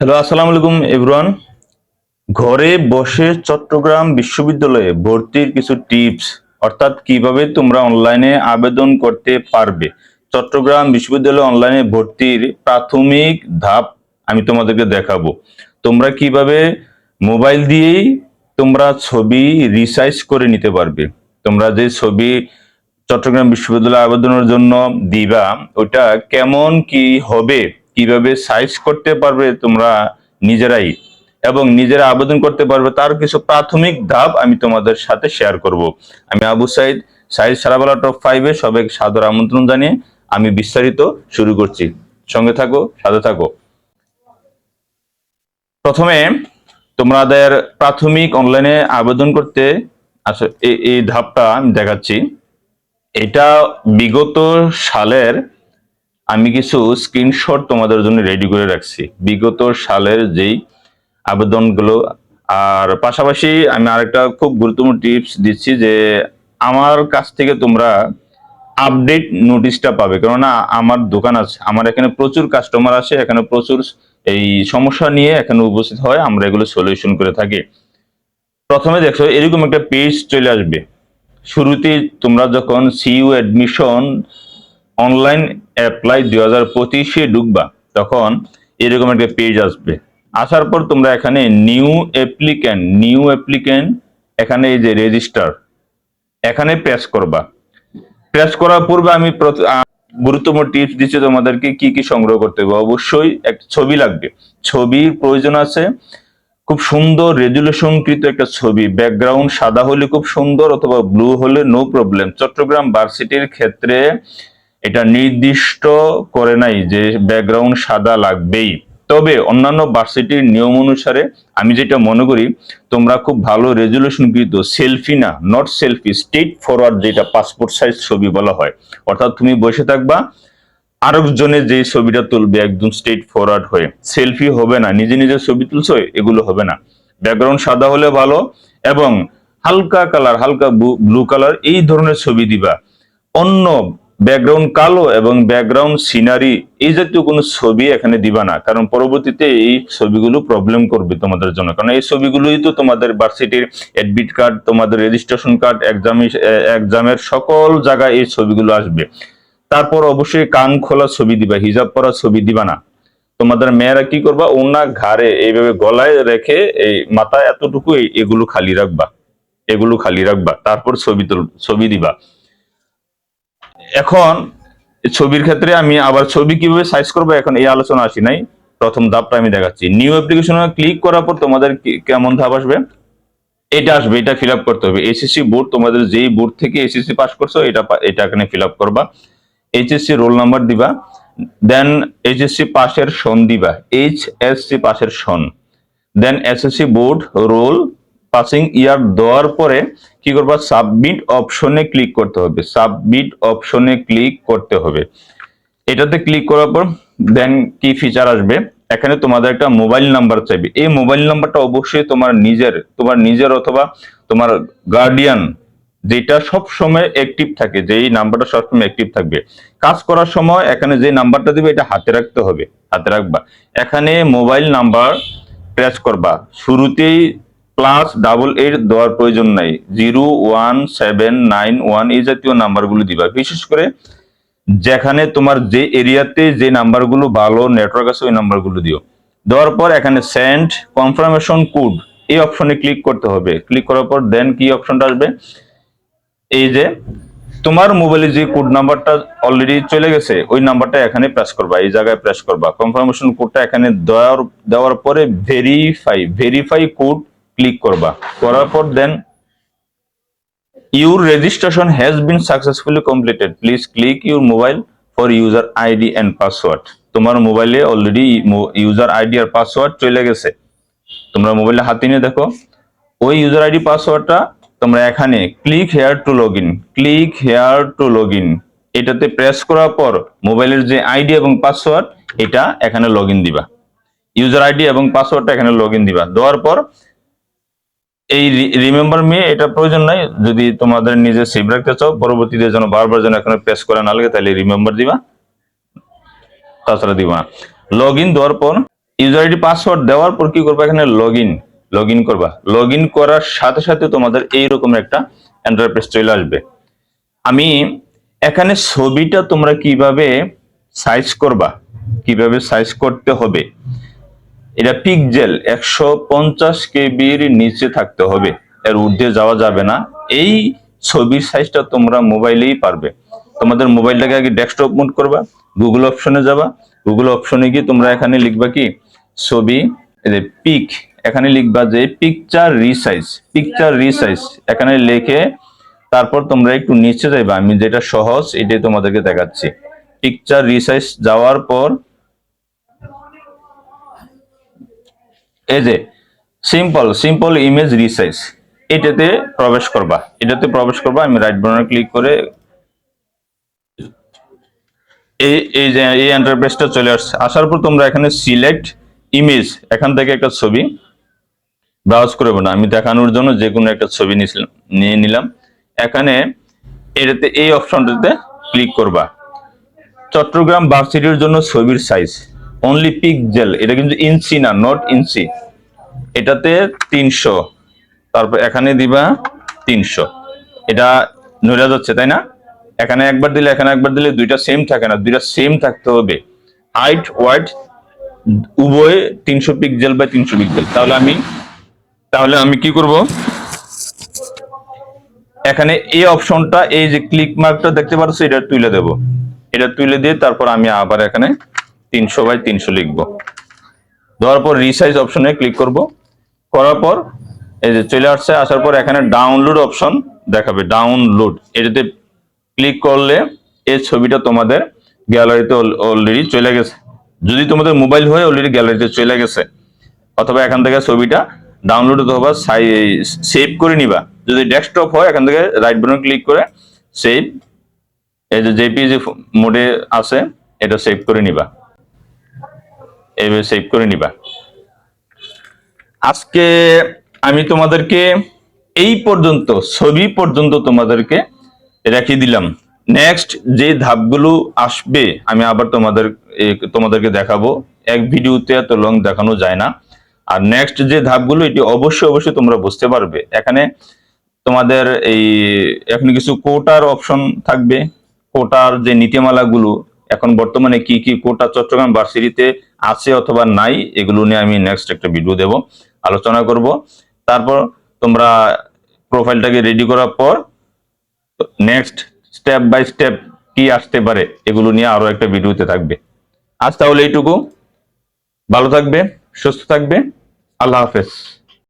Hello আসসালামু আলাইকুম everyone ঘরে বসে চট্টগ্রাম বিশ্ববিদ্যালয়ে ভর্তির কিছু টিপস অর্থাৎ কীভাবে তোমরা অনলাইনে আবেদন করতে পারবে। চট্টগ্রাম বিশ্ববিদ্যালয়ে অনলাইনে ভর্তির প্রাথমিক ধাপ আমি তোমাদেরকে দেখাবো। তোমরা কীভাবে মোবাইল দিয়েই তোমরা ছবি রিসাইজ করে নিতে পারবে। তোমরা যে ছবি চট্টগ্রাম বিশ্ববিদ্যালয়ে আবেদনের জন্য দিবা ওটা কেমন কি হবে কীভাবে সাইজ করতে পারবে তোমরা নিজেরাই এবং নিজেরা আবেদন করতে পারবে, তার কিছু প্রাথমিক ধাপ আমি তোমাদের সাথে শেয়ার করব। আমি আবু সাইদ সাইজ সারাবেলা টপ ফাইভে সবাইকে সাদর আমন্ত্রণ জানিয়ে আমি বিস্তারিত শুরু করছি। সঙ্গে থাকো, সাথে থাকো। প্রথমে তোমাদের প্রাথমিক অনলাইনে আবেদন করতে আসলে এই- এই ধাপটা আমি দেখাচ্ছি। এটা বিগত সালের আমি কিছু স্ক্রিনশট তোমাদের জন্য রেডি করে রাখছি। বিগত সালের যেই আবেদনগুলো, আর পাশাপাশি আমি আরেকটা খুব গুরুত্বপূর্ণ টিপস দিচ্ছি যে, আমার কাছ থেকে তোমরা আপডেট নোটিশটা পাবে। কেননা আমার দোকান আছে, আমার এখানে প্রচুর কাস্টমার আসে, এখানে প্রচুর এই সমস্যা নিয়ে এখানে উপস্থিত হয়, আমরা এগুলো সলিউশন করে থাকি। প্রথমে দেখছ, এরকম একটা পেজ চলে আসবে। শুরুতে তোমরা যখন সিইউ অ্যাডমিশন অনলাইন অ্যাপ্লাই দুই হাজার পঁচিশে ঢুকবা, তখন এরকম একটা পেজ আসবে। আসার পর তোমরা এখানে নিউ অ্যাপ্লিক্যান্ট নিউ অ্যাপ্লিক্যান্ট এখানে এই যে রেজিস্টার এখানে প্রেস করবা। প্রেস করার পূর্বে আমি গুরুত্বপূর্ণ টিপস দিচ্ছি তোমাদেরকে, কি কি সংগ্রহ করতে হবে। অবশ্যই একটা ছবি লাগবে। ছবির প্রয়োজন আছে। খুব সুন্দর রেজুলেশনকৃত একটা ছবি। ব্যাকগ্রাউন্ড সাদা হলে খুব সুন্দর, অথবা ব্লু হলে নো প্রবলেম চট্টগ্রাম ভার্সিটির ক্ষেত্রে এটা নির্দিষ্ট করে নাই যে ব্যাকগ্রাউন্ড সাদা লাগবেই। তবে অন্যান্য ভার্সিটির নিয়ম অনুসারে আমি যেটা মনে করি, তোমরা খুব ভালো রেজুলেশনকৃত সেলফি না নট সেলফি স্ট্রেট ফরওয়ার্ড যেটা পাসপোর্ট সাইজ ছবি বলা হয়। অর্থাৎ তুমি বসে থাকবা, আরেকজনের যে ছবিটা তুলবে একদম স্ট্রেট ফরওয়ার্ড হয়ে। সেলফি হবে না, নিজে নিজে ছবি তুলছো, এগুলো হবে না। ব্যাকগ্রাউন্ড সাদা হলে ভালো এবং হালকা কালার হালকা ব্লু কালার এই ধরনের ছবি দিবা। অন্য ব্যাকগ্রাউন্ড কালো এবং ব্যাকগ্রাউন্ড সিনারি, এই জাতীয় কোনো ছবি এখানে দিবা না, কারণ পরবর্তীতে এই ছবিগুলো প্রবলেম করবে তোমাদের জন্য। কারণ এই ছবিগুলোই তো তোমাদের ভার্সিটির অ্যাডমিট কার্ড তোমাদের রেজিস্ট্রেশন কার্ড এক্সাম এক্সামের সকল জায়গায় এই ছবিগুলো আসবে। তারপর অবশ্যই কান খোলা ছবি দিবা, হিজাব পরা ছবি দিবা না। তোমাদের মেয়েরা কি করবা, ওনা ঘাড়ে এইভাবে গলায় রেখে এই মাথা এতটুকু এগুলো খালি রাখবা, এগুলো খালি রাখবা, তারপর ছবি তুল, ছবি দিবা। এখন ছবির ক্ষেত্রে আমি আবার ছবি কীভাবে সাইজ করব এখন এই আলোচনা আসি নাই। প্রথম ধাপটা আমি দেখাচ্ছি। নিউ অ্যাপ্লিকেশনে ক্লিক করার পর তোমাদের কেমন ধাপ আসবে? এটা আসবে, এটা ফিল করতে হবে। এসএসসি বোর্ড তোমাদের যেই বোর্ড থেকে এসএসসি পাস করছ, এটা এটা এখানে ফিল করবা। এইচএসসি রোল নাম্বার দিবা। দেন এইচএসসি পাশের সন দিবা। এইচ এস সি পাশের সন। Then SSC board roll passing year দেওয়ার পরে কি করবা? সাবমিট অপশনে ক্লিক করতে হবে। সাবমিট অপশনে ক্লিক করতে হবে। এটাতে ক্লিক করার পর দেন কি ফিচার আসবে? এখানে তোমাদের একটা মোবাইল নাম্বার চাইবে। এই মোবাইল নাম্বারটা অবশ্যই তোমার নিজের তোমার নিজের অথবা তোমার গার্ডিয়ান যেটা সব সময় অ্যাক্টিভ থাকে যে এই নাম্বারটা সবসময় অ্যাক্টিভ থাকবে। কাজ করার সময় এখানে যে নাম্বারটা দিবে, এটা হাতে রাখতে হবে। হাতে রাখবা। এখানে মোবাইল নাম্বার প্রেস করবা। শুরুতেই প্লাস ডাবল এইট দেওয়ার প্রয়োজন নাই। Zero one seven nine one এই জাতীয় নাম্বারগুলো দিবা। বিশেষ করে যেখানে তোমার যে এরিয়াতে যে নাম্বারগুলো ভালো নেটওয়ার্ক আছে, ওই নাম্বারগুলো দিও। দেওয়ার পর এখানে সেন্ড কনফার্মেশন কোড এই অপশনে ক্লিক করতে হবে। ক্লিক করার পর দেন কি অপশনটা আসবে? এই যে তোমার মোবাইলে যে কোড নাম্বারটা অলরেডি চলে গেছে, ওই নাম্বারটা এখানে প্রেস করবা, এই জায়গায় প্রেস করবা। কনফার্মেশন কোডটা এখানে দেওয়ার দেওয়ার পরে ভেরিফাই ভেরিফাই কোড ক্লিক করবা। করার পর দেন Your registration has been successfully completed. Please click your mobile for user ID and password. তোমার মোবাইলে অলরেডি ইউজার আইডি আর পাসওয়ার্ড চলে গেছে। তোমরা মোবাইলে হাতে নিয়ে দেখো। ওই ইউজার আইডি পাসওয়ার্ডটা তোমরা এখানে click here to log in click here to log in এটাতে প্রেস করার পর মোবাইলের যে আইডি এবং পাসওয়ার্ড এটা এখানে লগ দিবা। ইউজার আইডি এবং পাসওয়ার্ডটা এখানে লগ দিবা। দেওয়ার পর এই রিমেম্বার মি এটা প্রয়োজন নাই। যদি তোমাদের নিজে সেভ রাখতে চাও, পরবর্তীতে যেন বারবার যেন এখানে প্রেস করা না লাগে, তাহলে রিমেম্বার দিবা। তাছাড়া দিবা লগ ইন দেওয়ার পর ইউজার আইডি পাসওয়ার্ড দেওয়ার পর কি করবা এখানে? লগ ইন লগ ইন করবা। লগ ইন করার সাথে সাথে তোমাদের এইরকম একটা পেজ চলে আসবে। আমি এখানে ছবিটা তোমরা কীভাবে সাইজ করবা, কীভাবে সাইজ করতে হবে এটা পিকজেল একশো পঞ্চাশ কেবির নিচে থাকতে হবে। এর ঊর্ধ্বে যাওয়া যাবে না। এই ছবির সাইজটা তোমরা মোবাইলেই পারবে। তোমাদের মোবাইলটাকে আগে ডেস্কটপ মোড করবা গুগল অপশনে যাবা। গুগল অপশনে গিয়ে তোমরা এখানে লিখবা কি? ছবি পিক এখানে লিখবা যে পিকচার রিসাইজ পিকচার রিসাইজ এখানে লিখে তারপর তোমরা একটু নিচে যাইবা। আমি যেটা সহজ, এটাই তোমাদেরকে দেখাচ্ছি। পিকচার রিসাইজ যাওয়ার পর এই যে সিম্পল সিম্পল ইমেজ রিসাইজ এটাতে প্রবেশ করবা। এটাতে প্রবেশ করবা, আমি রাইট বাটনে ক্লিক করে এই এই যে, এই এন্টারপ্রাইজটা চলে আসছে। আসার পর তোমরা এখানে সিলেক্ট ইমেজ এখান থেকে একটা ছবি ব্রাউজ করব না আমি দেখানোর জন্য যে কোনো একটা ছবি নিছিলাম, নিয়ে নিলাম। এখানে এটাতে, এই অপশনটাতে ক্লিক করবা। চট্টগ্রাম ভার্সিটির জন্য ছবির সাইজ অনলি পিকজেল এটা কিন্তু ইঞ্চি না নট ইঞ্চি এটাতে তিনশো, তারপর এখানে দিবা তিনশো। এটা নইরা যাচ্ছে, তাই না? এখানে একবার দিলে, এখানে একবার দিলে দুইটা সেম থাকে না, দুইটা সেম থাকতে হবে। হাইট ওয়াইট উভয় তিনশো পিকজেল বা তিনশো পিকজেল তাহলে আমি তাহলে আমি কি করব? এখানে এই অপশনটা এই যে ক্লিক মার্কটা দেখতে পাচ্ছ এটা তুলে দেব। এটা তুলে দিয়ে তারপর আমি আবার এখানে তিনশো বাই তিনশো লিখব। দেওয়ার পর রিসাইজ অপশনে ক্লিক করব। করার পর এই যে চলে আসছে, আসার পর এখানে ডাউনলোড অপশন দেখাবে ডাউনলোড এটাতে ক্লিক করলে এই ছবিটা তোমাদের গ্যালারিতে অলরেডি চলে গেছে। যদি তোমাদের মোবাইল হয়ে অলরেডি গ্যালারিতে চলে গেছে, অথবা এখান থেকে ছবিটা ডাউনলোড অথবা সেভ করে নিবা। যদি ডেস্কটপ হয়, এখান থেকে রাইট বাটন ক্লিক করে সেভ এই যে জেপিজি মোডে আছে, এটা সেভ করে নিবা। এইভাবে সেভ করে নিবা। আজকে আমি তোমাদেরকে এই পর্যন্ত, ছবি পর্যন্ত তোমাদেরকে রেখে দিলাম। নেক্সট যে ধাপগুলো আসবে, আমি আবার তোমাদের তোমাদেরকে দেখাবো। এক ভিডিওতে এত লং দেখানো যায় না। আর নেক্সট যে ধাপগুলো, এটি অবশ্যই অবশ্যই তোমরা বুঝতে পারবে। এখানে তোমাদের এই, এখন কিছু কোটার অপশন থাকবে। কোটার যে নীতিমালাগুলো, এখন বর্তমানে কি কি কোটা চট্টগ্রাম ভার্সিটিতে আছে অথবা নাই, এগুলো নিয়ে আমি নেক্সট একটা ভিডিও দেব, আলোচনা করব। তারপর তোমরা প্রোফাইলটাকে রেডি করার পর নেক্সট স্টেপ বাই স্টেপ কি আসতে পারে, এগুলো নিয়ে আরও একটা ভিডিওতে থাকবে। আজ তাহলে এইটুকু। ভালো থাকবে, সুস্থ থাকবে। আল্লাহ হাফেজ।